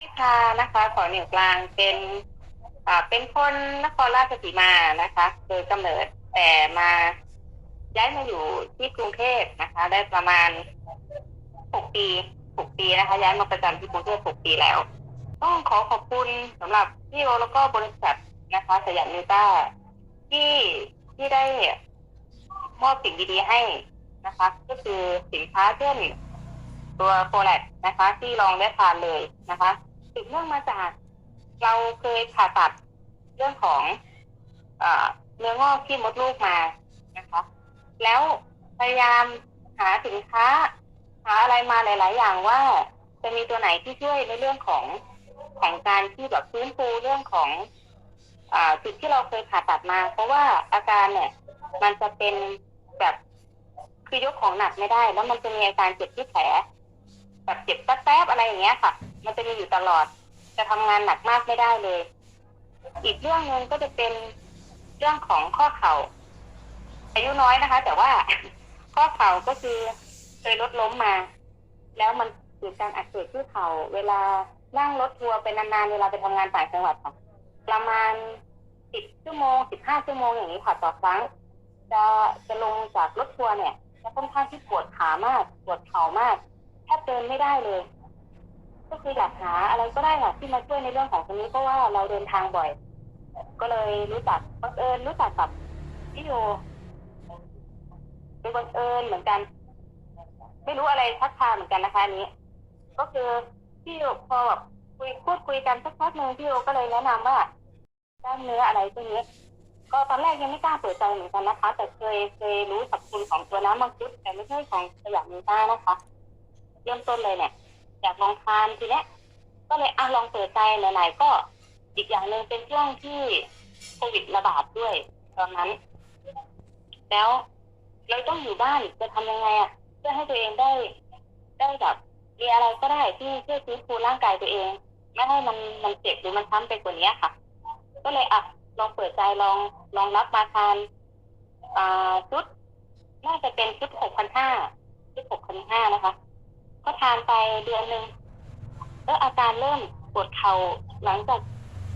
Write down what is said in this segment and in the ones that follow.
นิพานะคะขอเหนียวกลางเป็นอ่าเป็นคนนครราชสีมานะคะโดยกำเนิดแต่มาย้ายมาอยู่ที่กรุงเทพนะคะ ได้ประมาณหกปีหกปีนะคะ ย้ายมาประจำที่กรุงเทพหกปีแล้ว ต้องขอขอบคุณสำหรับพี่โอแล้วก็บริษัทนะคะสยามนิวต้าที่ที่ได้มอบสิ่งดีๆให้นะคะ ก็คือสินค้าเช่นตัวโฟลตนะคะ ที่ลองได้ทานเลยนะคะ สืบเนื่องมาจาก เราเคยผ่าตัดเรื่องของเนื้องอกที่มดลูกมานะคะ แล้วพยายามหาสินค้า หาอะไรมาหลาย ๆ อย่างว่าจะมีตัวไหนที่ช่วยในเรื่องของของการที่แบบฟื้นฟูเรื่องของอจุดที่เราเคยผ่าตัดมา เพราะว่าอาการเนี่ยมันจะเป็นแบบคือยกของหนักไม่ได้ แล้วมันจะมีอาการเจ็บที่แผล แบบเจ็บแป๊บๆอะไรอย่างเงี้ยค่ะ มันจะมีอยู่ตลอด จะทำงานหนักมากไม่ได้เลย อีกเรื่องหนึ่งก็จะเป็นเรื่องของข้อเข่าอายุน้อยนะคะ แต่ว่าข้อเข่าก็คือเคยรถล้มมา แล้วมันเกิดการอักเสบที่เข่าเวลานั่งรถทัวร์ไปนานๆเวลาไปทำงานต่างจังหวัดค่ะประมาณสิบชั่วโมงสิบห้าชั่วโมงอย่างนี้ค่ะต่อครั้ง จะจะลงจากรถทัวร์เนี่ยจะค่อนข้างที่ปวดขามากปวดเข่ามาก แทบเดินไม่ได้เลย ก็คืออยากหาอะไรก็ได้ค่ะที่มาช่วยในเรื่องของตรงนี้เพราะว่าเราเดินทางบ่อย ก็เลยรู้จักบังเอิญรู้จักกับพี่โยเป็นบังเอิญเหมือนกัน ไม่รู้อะไรทักทายเหมือนกันนะคะนี้ ก็คือพี่โยพอแบบคุยพูดคุยกันสักพักหนึ่งพี่โยก็เลยแนะนำว่ากล้ามเนื้ออะไรพวกนี้ก็ตอนแรกยังไม่กล้าเปิดใจเหมือนกันนะคะ แต่เคยเคยรู้สรรพคุณของตัวน้ำมังคุดแต่ไม่ใช่ของสยามนิต้านะคะ เริ่มต้นเลยเนี่ยอยากลองทานทีเนี้ยก็เลยอะลองเปิดใจหลายๆก็อีกอย่างหนึ่งเป็นช่วงที่โควิดระบาดด้วยตอนนั้น แล้วเราต้องอยู่บ้านจะทำยังไงอะเพื่อให้ตัวเองได้ได้แบบมีอะไรก็ได้ที่ช่วยฟื้นฟูร่างกายตัวเอง ไม่ให้มันมันเจ็บหรือมันช้ำไปกว่านี้ค่ะ ก็เลยอะลองเปิดใจลองลองรับมาทานอ่าชุดน่าจะเป็นชุดหกพันห้าชุดหกพันห้านะคะ ก็ทานไปเดือนหนึ่งแล้วอาการเริ่มปวดเข่าหลังจาก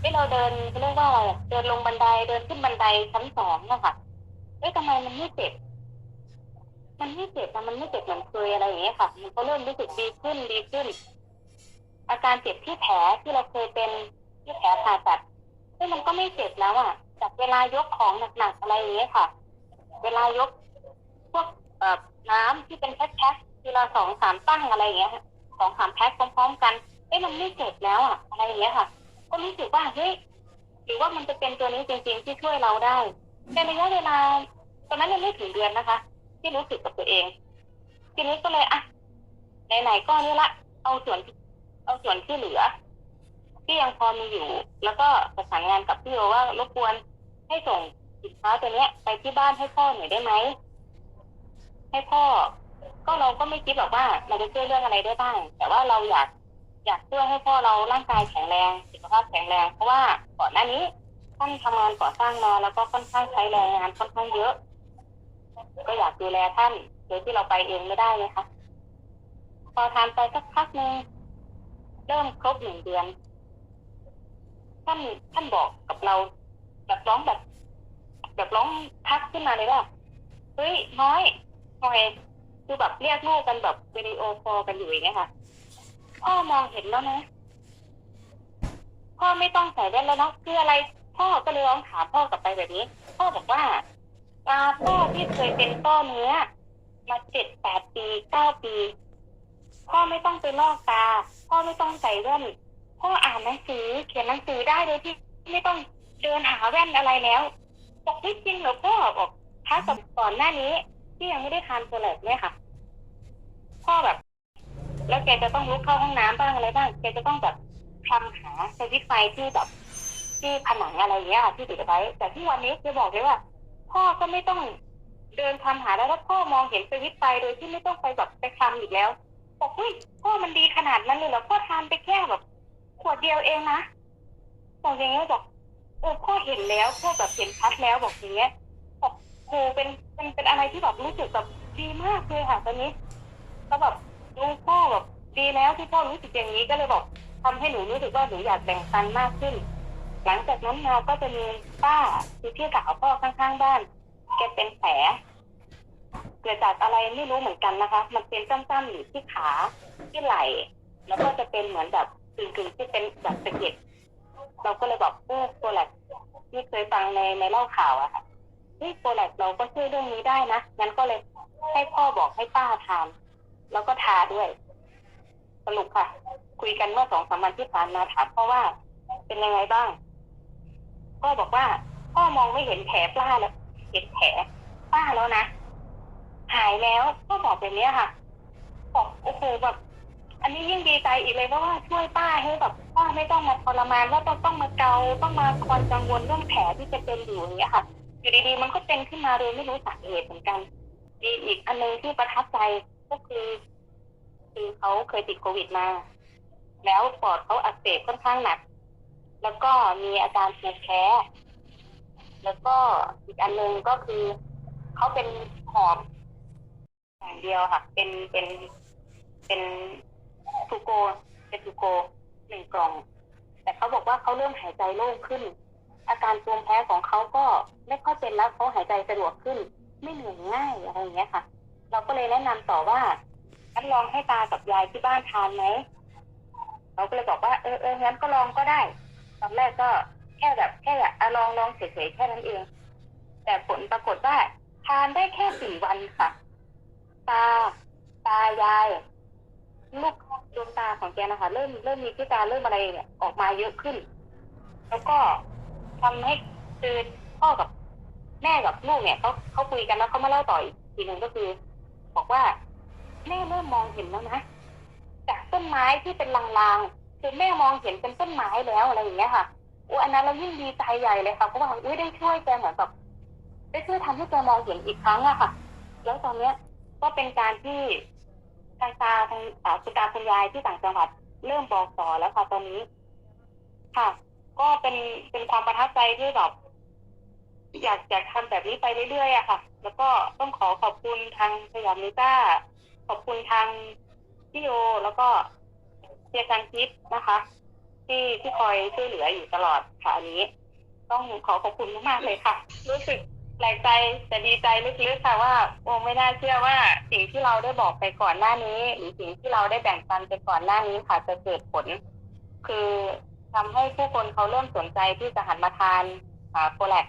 ที่เราเดินเรียกว่าอะไรเดินลงบันไดเดินขึ้นบันไดชั้นสองนะคะเอ้ยทำไมมันไม่เจ็บ มันไม่เจ็บนะมันไม่เจ็บเหมือนเคยอะไรอย่างเงี้ยค่ะ มันก็เริ่มรู้สึกดีขึ้นดีขึ้น อาการเจ็บที่แผลที่เราเคยเป็นที่แผลผ่าตัดเฮ้ยมันก็ไม่เจ็บแล้วอะ จากเวลายกของหนักๆอะไรอย่างเงี้ยค่ะ เวลายกพวกเอ่อน้ำที่เป็นแพ็คๆ ทีละสองสามตั้งอะไรอย่างเงี้ยสองสามแพ็คพร้อมๆกัน เอ้มันไม่เจ็บแล้วอะอะไรอย่างเงี้ยค่ะ ก็รู้สึกว่าเฮ้ยหรือว่ามันจะเป็นตัวนี้จริง ๆ ที่ช่วยเราได้ในระยะเวลาตอนนั้นยังไม่ถึงเดือนนะคะ ที่รู้สึกกับตัวเอง ทีนี้ก็เลยอะไหนๆก็นี่ละ เอาส่วนเอาส่วนที่เหลือ ที่ยังพอมีอยู่ แล้วก็ประสานงานกับพี่โอว่ารบกวนให้ส่งสินค้าตัวเนี้ย ไปที่บ้านให้พ่อหน่อยได้ไหมให้พ่อ ก็เราก็ไม่คิดหรอกว่ามันจะช่วยเรื่องอะไรได้บ้าง แต่ว่าเราอยากอยากช่วยให้พ่อเราร่างกายแข็งแรงสุขภาพแข็งแรงเพราะว่าก่อนหน้านี้ท่านทำงานก่อสร้างมาแล้วก็ค่อนข้างใช้แรงงานค่อนข้างเยอะ ก็อยากดูแลท่านโดยที่เราไปเองไม่ได้เลยค่ะพอทานไปสักพักหนึ่งเริ่มครบหนึ่งเดือน ท่านท่านบอกกับเรา แบบร้องแบบ แบบร้องทักขึ้นมาเลยว่าเฮ้ยน้อยหน่อย คือแบบเรียกลูกกันแบบวิดีโอคอลกันอยู่อย่างเงี้ยค่ะพ่อมองเห็นแล้วนะพ่อไม่ต้องใส่แว่นแล้วเนาะคืออะไรพ่อก็เลยร้องถามพ่อกลับไปแบบนี้ พ่อบอกว่าตาพ่อที่เคยเป็นต้อเนื้อ มาเจ็ดแปดปีเก้าปี พ่อไม่ต้องไปลอกตา พ่อไม่ต้องใส่แว่นพ่ออ่านหนังสือ เขียนหนังสือได้โดยที่ไม่ต้องเดินหาแว่นอะไรแล้วบอกไม่จริงเหรอพ่อบอกถ้าก่อนหน้านี้ ที่ยังไม่ได้ทานโซแลตเนี่ยค่ะ พ่อแบบ แล้วแกจะต้องลุกเข้าห้องน้ำบ้างอะไรบ้างแกจะต้องแบบคลำหาสวิตไฟที่แบบที่ผนังอะไรเงี้ยค่ะที่ติดไว้ แต่ที่วันนี้แกบอกเลยว่า พ่อก็ไม่ต้องเดินทำหาแล้วแล้วพ่อมองเห็นสวิตไฟโดยที่ไม่ต้องไปแบบไปคลำอีกแล้วบอกเฮ้ยพ่อมันดีขนาดนั้นเลยเหรอพ่อทานไปแค่แบบ ขวดเดียวเองนะบอกอย่างเงี้ยบอกเออพ่อเห็นแล้วพ่อแบบเห็นชัดแล้วบอกอย่างเงี้ย โหเป็นเป็นเป็นอะไรที่แบบรู้สึกแบบดีมากเลยค่ะตอนนี้แล้วแบบดูพ่อแบบดีแล้วที่พ่อรู้สึกอย่างนี้ก็เลยบอกทำให้หนูรู้สึกว่าหนูอยากแบ่งปันมากขึ้น หลังจากนั้นมาก็จะมีป้าคือพี่สาวพ่อข้างๆบ้านแกเป็นแผลเกิดจากอะไรไม่รู้เหมือนกันนะคะ มันเป็นจ้ำๆอยู่ที่ขาที่ไหล่แล้วก็จะเป็นเหมือนแบบกึ่งๆที่เป็นแบบสะเก็ดเราก็เลยบอกเออโปรแลกที่เคยฟังในในเล่าข่าวอะค่ะ เฮ้ยโปรแลกเราก็ช่วยเรื่องนี้ได้นะงั้นก็เลยให้พ่อบอกให้ป้าทาน แล้วก็ทาด้วย สรุปค่ะ คุยกันเมื่อสองสามวันที่ผ่านมาถามพ่อว่า เป็นยังไงบ้างพ่อบอกว่าพ่อมองไม่เห็นแผลป้าแล้วเห็นแผลป้าแล้วนะหายแล้วก็บอกแบบนี้ค่ะบอกโอ้โหแบบ อันนี้ยิ่งดีใจอีกเลยเพราะว่าช่วยป้าให้แบบป้าไม่ต้องมาทรมานว่าต้องต้องมาเกาต้องมาคอยกังวลเรื่องแผลที่จะเป็นอยู่อย่างเงี้ยค่ะ อยู่ดีๆมันก็เป็นขึ้นมาโดยไม่รู้สาเหตุเหมือนกันดีอีกอันหนึงที่ประทับใจก็คือ คือเขาเคยติดโควิดมา แล้วปอดเขาอักเสบค่อนข้างหนัก แล้วก็มีอาการภูมิแพ้แล้วก็อีกอันหนึงก็คือเขาเป็นหอบอย่างเดียวค่ะ เป็นเป็นเป็นทูโกเป็นทูโกหนึ่งกล่อง แต่เขาบอกว่าเขาเริ่มหายใจโล่งขึ้น อาการภูมิแพ้ของเขาก็ไม่ค่อยเป็นแล้วเขาหายใจสะดวกขึ้น ไม่เหนื่อยง่ายอะไรอย่างเงี้ยค่ะ เราก็เลยแนะนำต่อว่างั้นลองให้ตากับยายที่บ้านทานไหมเราก็เลยบอกว่าเออเอองั้นก็ลองก็ได้ตอนแรกก็แค่แบบแค่แบบลองลองเฉยๆแค่นั้นเอง แต่ผลปรากฏว่าทานได้แค่สี่วันค่ะ ตาตายายลูกดวงตาของแกนะคะ เริ่มเริ่มมีที่ตาเริ่มอะไรเนี่ยออกมาเยอะขึ้น แล้วก็ ทำให้คือพ่อกับแม่กับลูกเนี่ยเขาเขาคุยกันแล้วเขามาเล่าต่ออีกทีหนึ่งก็คือ บอกว่าแม่เริ่มมองเห็นแล้วนะจากต้นไม้ที่เป็นลางๆคือแม่มองเห็นเป็นต้นไม้แล้วอะไรอย่างเงี้ยค่ะอุ้อันนั้นเรายิ่งดีใจใหญ่เลยค่ะเพราะว่าอุ้ยได้ช่วยแกเหมือนกับได้ช่วยทำให้แกมองเห็นอีกครั้งอะค่ะ แล้วตอนเนี้ยก็เป็นการที่ทางตาทางอ่าคุณตาคุณยายที่ต่างจังหวัดเริ่มบอกต่อแล้วค่ะตอนนี้ ค่ะ ก็เป็นเป็นความประทับใจที่แบบอยากอยากทำแบบนี้ไปเรื่อยๆอะค่ะ แล้วก็ต้องขอขอบคุณทางสยามนิต้าขอบคุณทางพี่โยแล้วก็เชียร์จังคิดนะคะ ที่ที่คอยช่วยเหลืออยู่ตลอดค่ะอันนี้ ต้องขอขอบคุณมากๆเลยค่ะ รู้สึกแปลกใจแต่ดีใจลึกๆค่ะว่า โอ้ไม่น่าเชื่อว่าสิ่งที่เราได้บอกไปก่อนหน้านี้ หรือสิ่งที่เราได้แบ่งปันไปก่อนหน้านี้ค่ะ จะเกิดผล คือ ทำให้ผู้คนเขาเริ่มสนใจที่จะหันมาทานโปรแลก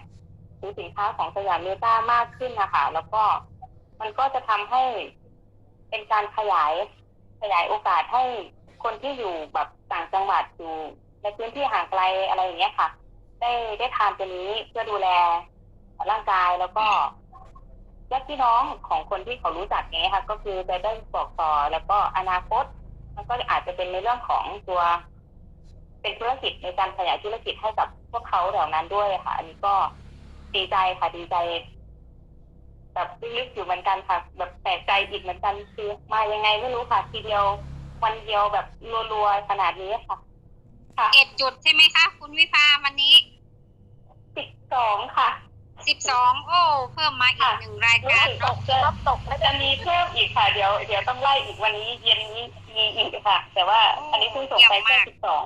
หรือสินค้าของสยามเมตามากขึ้นนะคะแล้วก็มันก็จะทำให้เป็นการขยายขยายโอกาสให้คนที่อยู่แบบต่างจังหวัดอยู่ในพื้นที่ห่างไกลอะไรอย่างเงี้ยค่ะ ได้ได้ทานตัวนี้เพื่อดูแลร่างกายแล้วก็ญาติพี่น้องของคนที่เขารู้จักเนี้ยค่ะ ก็คือจะได้บอกต่อแล้วก็อนาคต มันก็อาจจะเป็นในเรื่องของตัว เป็นธุรกิจในการขยายธุรกิจให้กับพวกเขาเหล่านั้นด้วยค่ะ อันนี้ก็ดีใจค่ะดีใจแบบลึกๆอยู่เหมือนกันค่ะ แบบแปลกใจอีกเหมือนกันคือมายังไงไม่รู้ค่ะ ทีเดียววันเดียวแบบรัวๆขนาดนี้ค่ะค่ะเอ็ดจุดใช่ไหมคะ คุณวิภาวันนี้สิบสองค่ะสิบสองโอ้เพิ่มมาอีกค่ะหนึ่งรายรู้การสึกตเนาะกจะรับตกและจะมีเพิ่มอีกค่ะ เดี๋ยวเดี๋ยวต้องไล่อีกวันนี้เย็นนี้มีอีกค่ะ แต่ว่าอันนี้เพิ่งส่งไปแค่สิบสอง